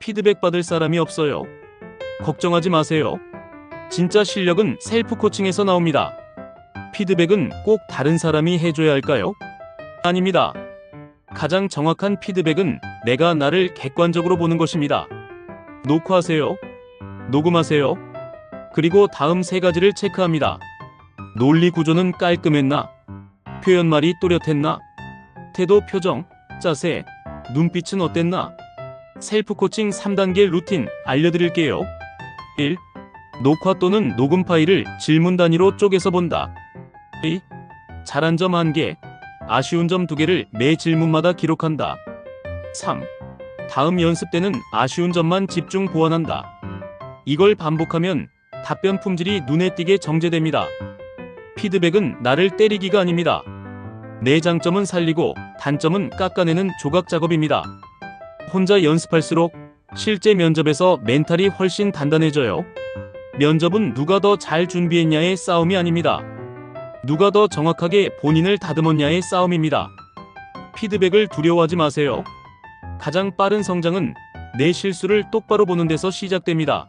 피드백 받을 사람이 없어요. 걱정하지 마세요. 진짜 실력은 셀프 코칭에서 나옵니다. 피드백은 꼭 다른 사람이 해줘야 할까요? 아닙니다. 가장 정확한 피드백은 내가 나를 객관적으로 보는 것입니다. 녹화하세요. 녹음하세요. 그리고 다음 세 가지를 체크합니다. 논리 구조는 깔끔했나? 표현말이 또렷했나? 태도, 표정, 자세, 눈빛은 어땠나? 셀프 코칭 3단계 루틴 알려드릴게요. 1. 녹화 또는 녹음 파일을 질문 단위로 쪼개서 본다. 2. 잘한 점 1개, 아쉬운 점 2개를 매 질문마다 기록한다. 3. 다음 연습 때는 아쉬운 점만 집중 보완한다. 이걸 반복하면 답변 품질이 눈에 띄게 정제됩니다. 피드백은 나를 때리기가 아닙니다. 내 장점은 살리고 단점은 깎아내는 조각 작업입니다. 혼자 연습할수록 실제 면접에서 멘탈이 훨씬 단단해져요. 면접은 누가 더 잘 준비했냐의 싸움이 아닙니다. 누가 더 정확하게 본인을 다듬었냐의 싸움입니다. 피드백을 두려워하지 마세요. 가장 빠른 성장은 내 실수를 똑바로 보는 데서 시작됩니다.